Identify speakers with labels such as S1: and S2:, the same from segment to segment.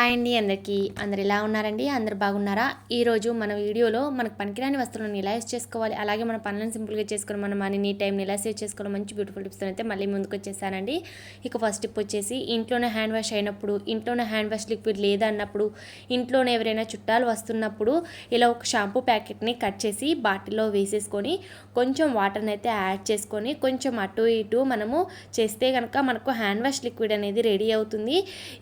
S1: Hi అండి అందరికీ అందరు ఎలా ఉన్నారండి? అందరు బాగున్నారా? ఈరోజు మన వీడియోలో మనకు పనికిరాని వస్తువులను ఎలా యూస్ చేసుకోవాలి? అలాగే మన పనులను సింపుల్గా చేసుకొని మన మనీని టైంని ఎలా సేవ్ చేసుకోవాలి మంచి బ్యూటిఫుల్ టిప్స్ అయితే మళ్ళీ ముందుకు వచ్చేసానండి ఇక ఫస్ట్ టిప్ వచ్చేసి ఇంట్లోనే హ్యాండ్ వాష్ అయినప్పుడు ఇంట్లోనే హ్యాండ్ వాష్ లిక్విడ్ లేదన్నప్పుడు ఇంట్లోనే ఎవరైనా చుట్టాలు వస్తున్నప్పుడు ఇలా ఒక షాంపూ ప్యాకెట్ని కట్ చేసి బాటిల్లో వేసేసుకొని కొంచెం వాటర్ని అయితే యాడ్ చేసుకొని కొంచెం అటు ఇటు మనము చేస్తే కనుక మనకు హ్యాండ్ వాష్ లిక్విడ్ అనేది రెడీ అవుతుంది.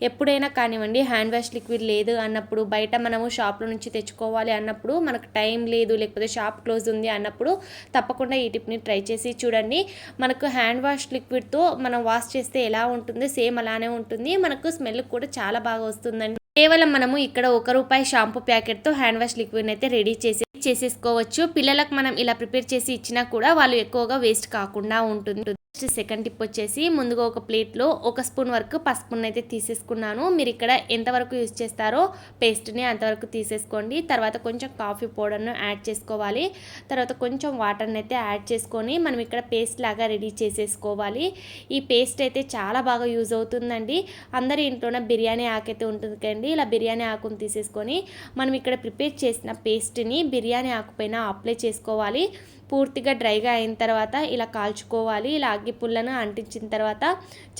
S1: ఎప్పుడైనా కానివ్వండి హ్యాండ్ హ్యాండ్ వాష్ లిక్విడ్ లేదు అన్నప్పుడు బయట మనము షాప్లో నుంచి తెచ్చుకోవాలి అన్నప్పుడు మనకు టైం లేదు లేకపోతే షాప్ క్లోజ్ ఉంది అన్నప్పుడు తప్పకుండా ఈ టిప్ని ట్రై చేసి చూడండి. మనకు హ్యాండ్ వాష్ లిక్విడ్తో మనం వాష్ చేస్తే ఎలా ఉంటుంది? సేమ్ అలానే ఉంటుంది. మనకు స్మెల్ కూడా చాలా బాగా వస్తుందండి. కేవలం మనము ఇక్కడ ఒక రూపాయి షాంపూ ప్యాకెట్తో హ్యాండ్ వాష్ లిక్విడ్ అయితే రెడీ చేసి చేసేసుకోవచ్చు. పిల్లలకు మనం ఇలా ప్రిపేర్ చేసి ఇచ్చినా కూడా వాళ్ళు ఎక్కువగా వేస్ట్ కాకుండా ఉంటుంది. నెక్స్ట్ సెకండ్ టిప్ వచ్చేసి ముందుగా ఒక ప్లేట్లో ఒక స్పూన్ వరకు పసుపును అయితే తీసేసుకున్నాను. మీరు ఇక్కడ ఎంతవరకు యూజ్ చేస్తారో పేస్ట్ని అంతవరకు తీసేసుకోండి. తర్వాత కొంచెం కాఫీ పౌడర్ను యాడ్ చేసుకోవాలి. తర్వాత కొంచెం వాటర్ని అయితే యాడ్ చేసుకొని మనం ఇక్కడ పేస్ట్ లాగా రెడీ చేసేసుకోవాలి. ఈ పేస్ట్ అయితే చాలా బాగా యూజ్ అవుతుందండి. అందరి ఇంట్లోనే బిర్యానీ ఆకు అయితే ఉంటుంది కండి ఇలా బిర్యానీ ఆకును తీసేసుకొని మనం ఇక్కడ ప్రిపేర్ చేసిన పేస్ట్ని బిర్యానీ ఆకు అప్లై చేసుకోవాలి. పూర్తిగా డ్రైగా అయిన తర్వాత ఇలా కాల్చుకోవాలి ఇలా అగ్గి పుల్లను అంటించిన తర్వాత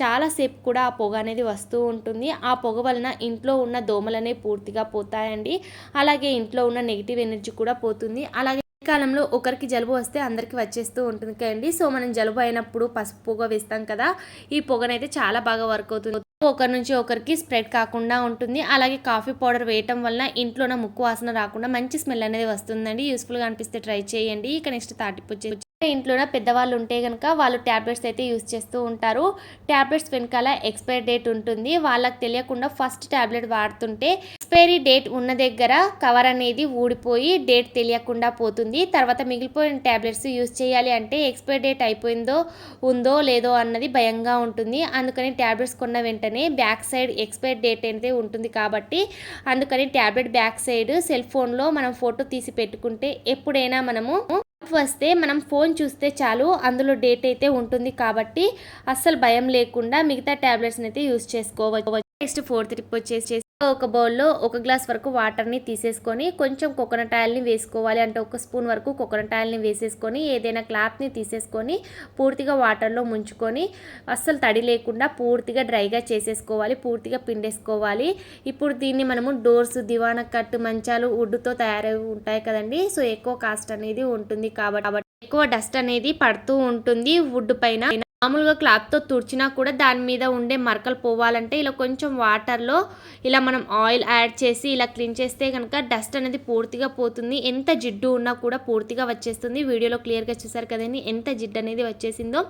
S1: చాలాసేపు కూడా ఆ పొగ అనేది వస్తూ ఉంటుంది. ఆ పొగ వలన ఇంట్లో ఉన్న దోమలనే పూర్తిగా పోతాయండి. అలాగే ఇంట్లో ఉన్న నెగిటివ్ ఎనర్జీ కూడా పోతుంది. అలాగే కాలంలో ఒకరికి జలుబు వస్తే అందరికి వచ్చేస్తూ ఉంటుంది కదండి. సో మనం జలుబు అయినప్పుడు పసుపు పొగ వేస్తాం కదా ఈ పొగనైతే చాలా బాగా వర్క్ అవుతుంది. ఒకరి నుంచి ఒకరికి స్ప్రెడ్ కాకుండా ఉంటుంది. అలాగే కాఫీ పౌడర్ వేయటం వలన ఇంట్లోన ముక్కు వాసన రాకుండా మంచి స్మెల్ అనేది వస్తుందండి. యూస్ఫుల్గా అనిపిస్తే ట్రై చేయండి. ఇక నెక్స్ట్ తాటిపుచ్చి ఇంట్లోనే పెద్దవాళ్ళు ఉంటే కనుక వాళ్ళు ట్యాబ్లెట్స్ అయితే యూస్ చేస్తూ ఉంటారు. ట్యాబ్లెట్స్ వెనకాల ఎక్స్పైరీ డేట్ ఉంటుంది. వాళ్ళకి తెలియకుండా ఫస్ట్ ట్యాబ్లెట్ వాడుతుంటే ఎక్స్పైరీ డేట్ ఉన్న దగ్గర కవర్ అనేది ఊడిపోయి డేట్ తెలియకుండా పోతుంది. తర్వాత మిగిలిపోయిన ట్యాబ్లెట్స్ యూస్ చేయాలి అంటే ఎక్స్పైరీ డేట్ అయిపోయిందో ఉందో లేదో అన్నది భయంగా ఉంటుంది. అందుకని ట్యాబ్లెట్స్ కొన్న వెంటనే బ్యాక్ సైడ్ ఎక్స్పైరీ డేట్ అయితే ఉంటుంది కాబట్టి అందుకని ట్యాబ్లెట్ బ్యాక్ సైడ్ సెల్ ఫోన్లో మనం ఫోటో తీసి పెట్టుకుంటే ఎప్పుడైనా మనము వస్తే మనం ఫోన్ చూస్తే చాలు అందులో డేట్ అయితే ఉంటుంది కాబట్టి అస్సలు భయం లేకుండా మిగతా ట్యాబ్లెట్స్ని అయితే యూస్ చేసుకోవచ్చు. నెక్స్ట్ ఫోర్త్ ట్రిప్ వచ్చేసి ఒక బౌల్లో ఒక గ్లాస్ వరకు వాటర్ని తీసేసుకొని కొంచెం కోకోనట్ ఆయిల్ని వేసుకోవాలి. అంటే ఒక స్పూన్ వరకు కోకోనట్ ఆయిల్ని వేసేసుకొని ఏదైనా క్లాత్ని తీసేసుకొని పూర్తిగా వాటర్లో ముంచుకొని అస్సలు తడి లేకుండా పూర్తిగా డ్రైగా చేసేసుకోవాలి. పూర్తిగా పిండేసుకోవాలి. ఇప్పుడు దీన్ని మనము డోర్స్ దివాన కట్ మంచాలు వుడ్తో తయారై ఉంటాయి కదండి. సో ఎక్కువ కాస్ట్ అనేది ఉంటుంది కాబట్టి ఎక్కువ డస్ట్ అనేది పడుతూ ఉంటుంది. వుడ్ పైన మామూలుగా క్లాత్తో తుడిచినా కూడా దాని మీద ఉండే మరకలు పోవాలంటే ఇలా కొంచెం వాటర్లో ఇలా మనం ఆయిల్ యాడ్ చేసి ఇలా క్లీన్ చేస్తే కనుక డస్ట్ అనేది పూర్తిగా పోతుంది. ఎంత జిడ్డు ఉన్నా కూడా పూర్తిగా వచ్చేస్తుంది. వీడియోలో క్లియర్గా చూసారు కదండి ఎంత జిడ్డు అనేది వచ్చేసిందో.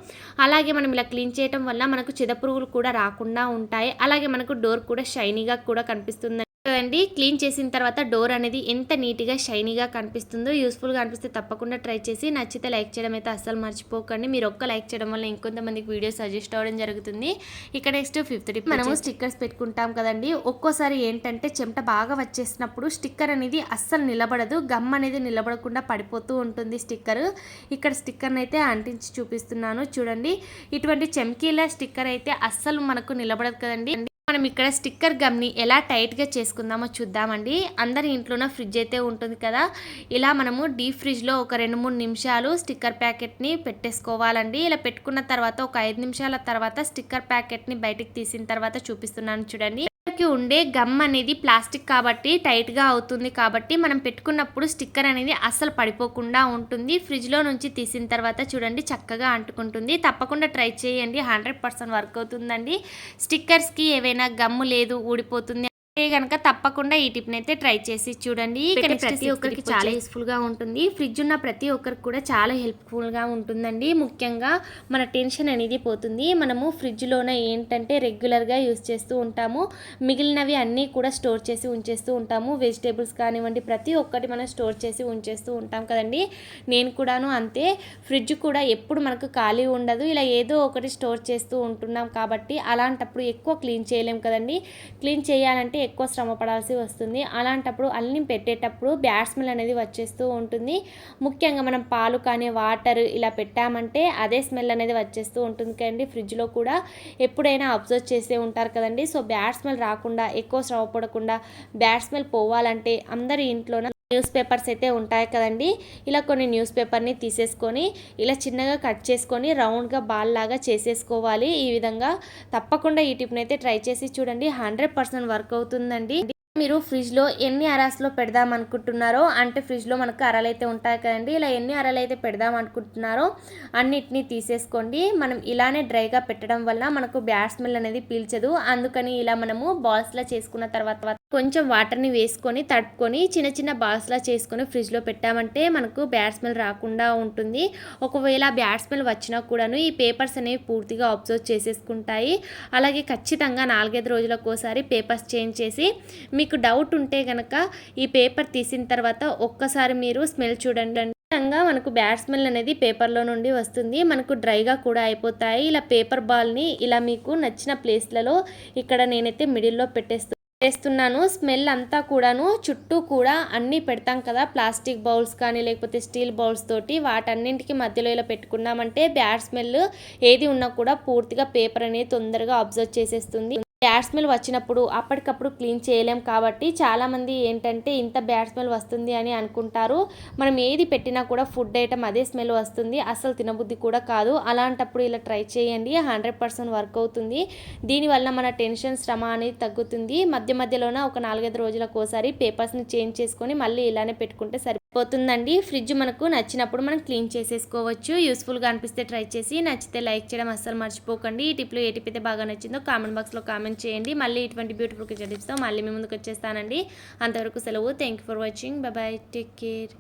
S1: అలాగే మనం ఇలా క్లీన్ చేయడం వల్ల మనకు చిదపురుగులు కూడా రాకుండా ఉంటాయి. అలాగే మనకు డోర్ కూడా షైనీగా కూడా కనిపిస్తుంది. కదండి. క్లీన్ చేసిన తర్వాత డోర్ అనేది ఎంత నీట్గా షైనీగా కనిపిస్తుందో యూస్ఫుల్గా అనిపిస్తే తప్పకుండా ట్రై చేసి నచ్చితే లైక్ చేయడం అయితే అస్సలు మర్చిపోకండి. మీరు ఒక్క లైక్ చేయడం వల్ల ఇంకొంతమందికి వీడియో సజెస్ట్ అవ్వడం జరుగుతుంది. ఇక్కడ నెక్స్ట్ ఫిఫ్త్ టిప్ మనము స్టిక్కర్స్ పెట్టుకుంటాం కదండి. ఒక్కోసారి ఏంటంటే చెమట బాగా వచ్చేసినప్పుడు స్టిక్కర్ అనేది అస్సలు నిలబడదు. గమ్ అనేది నిలబడకుండా పడిపోతూ ఉంటుంది స్టిక్కర్. ఇక్కడ స్టిక్కర్ని అయితే అంటించి చూపిస్తున్నాను. చూడండి. ఇటువంటి చెమ్కీల స్టిక్కర్ అయితే అస్సలు మనకు నిలబడదు కదండి. మనం ఇక్కడ స్టిక్కర్ గమ్ని ఎలా టైట్గా చేసుకుందామో చూద్దామండి. అందరి ఇంట్లోనూ ఫ్రిడ్జ్ అయితే ఉంటుంది కదా. ఇలా మనము డీప్ ఫ్రిడ్జ్లో ఒక రెండు మూడు నిమిషాలు స్టిక్కర్ ప్యాకెట్ని పెట్టేసుకోవాలండి. ఇలా పెట్టుకున్న తర్వాత ఒక ఐదు నిమిషాల తర్వాత స్టిక్కర్ ప్యాకెట్ని బయటికి తీసిన తర్వాత చూపిస్తున్నాను చూడండి. ఉండే గమ్ అనేది ప్లాస్టిక్ కాబట్టి టైట్గా అవుతుంది కాబట్టి మనం పెట్టుకున్నప్పుడు స్టిక్కర్ అనేది అస్సలు పడిపోకుండా ఉంటుంది. ఫ్రిడ్జ్లో నుంచి తీసిన తర్వాత చూడండి చక్కగా అంటుకుంటుంది. తప్పకుండా ట్రై చేయండి. హండ్రెడ్ పర్సెంట్ వర్క్ అవుతుందండి. స్టిక్కర్స్కి ఏవైనా గమ్ము లేదు ఊడిపోతుంది కనుక తప్పకుండా ఈ టిప్ని అయితే ట్రై చేసి చూడండి. ప్రతి ఒక్కరికి చాలా యూస్ఫుల్గా ఉంటుంది. ఫ్రిడ్జ్ ఉన్న ప్రతి ఒక్కరికి కూడా చాలా హెల్ప్ఫుల్గా ఉంటుందండి. ముఖ్యంగా మన టెన్షన్ అనేది పోతుంది. మనము ఫ్రిడ్జ్లోనే ఏంటంటే రెగ్యులర్గా యూస్ చేస్తూ ఉంటాము. మిగిలినవి అన్నీ కూడా స్టోర్ చేసి ఉంచేస్తూ ఉంటాము. వెజిటేబుల్స్ కానివ్వండి ప్రతి ఒక్కటి మనం స్టోర్ చేసి ఉంచేస్తూ ఉంటాం కదండి. నేను కూడాను అంతే. ఫ్రిడ్జ్ కూడా ఎప్పుడు మనకు ఖాళీ ఉండదు. ఇలా ఏదో ఒకటి స్టోర్ చేస్తూ ఉంటున్నాం కాబట్టి అలాంటప్పుడు ఎక్కువ క్లీన్ చేయలేం కదండి. క్లీన్ చేయాలంటే ఎక్కువ శ్రమ పడాల్సి వస్తుంది. అలాంటప్పుడు అల్లిని పెట్టేటప్పుడు బ్యాడ్ స్మెల్ అనేది వచ్చేస్తూ ఉంటుంది. ముఖ్యంగా మనం పాలు కానీ వాటర్ ఇలా పెట్టామంటే అదే స్మెల్ అనేది వచ్చేస్తూ ఉంటుంది కదండి. ఫ్రిడ్జ్లో కూడా ఎప్పుడైనా అబ్జర్వ్ చేసే ఉంటారు కదండి. సో బ్యాడ్ స్మెల్ రాకుండా ఎక్కువ శ్రమ పడకుండా బ్యాడ్ స్మెల్ పోవాలంటే అందరి ఇంట్లోన న్యూస్ పేపర్స్ అయితే ఉంటాయి కదండి. ఇలా కొన్ని న్యూస్ పేపర్ని తీసేసుకొని ఇలా చిన్నగా కట్ చేసుకొని రౌండ్గా బాల్ లాగా చేసేసుకోవాలి. ఈ విధంగా తప్పకుండా ఈ టిప్ని అయితే ట్రై చేసి చూడండి. హండ్రెడ్ పర్సెంట్ వర్క్ అవుతుందండి. మీరు ఫ్రిడ్జ్లో ఎన్ని అరాస్లో పెడదాం అనుకుంటున్నారో అంటే ఫ్రిడ్జ్లో మనకు అరలు అయితే ఉంటాయి కదండి. ఇలా ఎన్ని అరలు అయితే పెడదాం అనుకుంటున్నారో అన్నిటినీ తీసేసుకోండి. మనం ఇలానే డ్రైగా పెట్టడం వల్ల మనకు బ్యాడ్ స్మెల్ అనేది పీల్చదు. అందుకని ఇలా మనము బాల్స్లా చేసుకున్న తర్వాత కొంచెం వాటర్ని వేసుకొని తడుపుకొని చిన్న చిన్న బాల్స్లా చేసుకొని ఫ్రిడ్జ్లో పెట్టామంటే మనకు బ్యాడ్ స్మెల్ రాకుండా ఉంటుంది. ఒకవేళ బ్యాడ్ స్మెల్ వచ్చినా కూడాను ఈ పేపర్స్ అనేవి పూర్తిగా అబ్జర్వ్ చేసేసుకుంటాయి. అలాగే ఖచ్చితంగా నాలుగైదు రోజులకు ఒకసారి పేపర్స్ చేంజ్ చేసి మీకు డౌట్ ఉంటే కనుక ఈ పేపర్ తీసిన తర్వాత ఒక్కసారి మీరు స్మెల్ చూడండి ఖచ్చితంగా మనకు బ్యాడ్ స్మెల్ అనేది పేపర్లో నుండి వస్తుంది. మనకు డ్రైగా కూడా అయిపోతాయి. ఇలా పేపర్ బాల్ని ఇలా మీకు నచ్చిన ప్లేస్లలో ఇక్కడ నేనైతే మిడిల్లో పెట్టేస్తాను చేస్తున్నాను స్మెల్ అంతా కూడాను చుట్టూ కూడా అన్నీ పెడతాం కదా ప్లాస్టిక్ బౌల్స్ కానీ లేకపోతే స్టీల్ బౌల్స్ తోటి వాటన్నింటికి మధ్యలో ఇలా పెట్టుకున్నామంటే బ్యాడ్ స్మెల్ ఏది ఉన్నా కూడా పూర్తిగా పేపర్ అనేది తొందరగా అబ్జర్వ్ చేసేస్తుంది. బ్యాడ్ స్మెల్ వచ్చినప్పుడు అప్పటికప్పుడు క్లీన్ చేయలేం కాబట్టి చాలామంది ఏంటంటే ఇంత బ్యాడ్ స్మెల్ వస్తుంది అని అనుకుంటారు. మనం ఏది పెట్టినా కూడా ఫుడ్ ఐటమ్ అదే స్మెల్ వస్తుంది. అసలు తినబుద్ధి కూడా కాదు. అలాంటప్పుడు ఇలా ట్రై చేయండి. హండ్రెడ్ పర్సెంట్ వర్క్ అవుతుంది. దీనివల్ల మన టెన్షన్ శ్రమ అనేది తగ్గుతుంది. మధ్య మధ్యలోన ఒక నాలుగైదు రోజులకు ఒకసారి పేపర్స్ని చేంజ్ చేసుకొని మళ్ళీ ఇలానే పెట్టుకుంటే పోతుందండి. ఫ్రిడ్జ్ మనకు నచ్చినప్పుడు మనం క్లీన్ చేసేసుకోవచ్చు. యూస్ఫుల్గా అనిపిస్తే ట్రై చేసి నచ్చితే లైక్ చేయడం అస్సలు మర్చిపోకండి. ఈ టిప్లో ఏ టిప్ అయితే బాగా నచ్చిందో కామెంట్ బాక్స్లో కామెంట్ చేయండి. మళ్ళీ ఇటువంటి బ్యూటిఫుల్ కిచెన్ టిప్స్తో మళ్ళీ మీ ముందుకు వచ్చేస్తానండి. అంతవరకు సెలవు. Thank you for watching. Bye. Take care.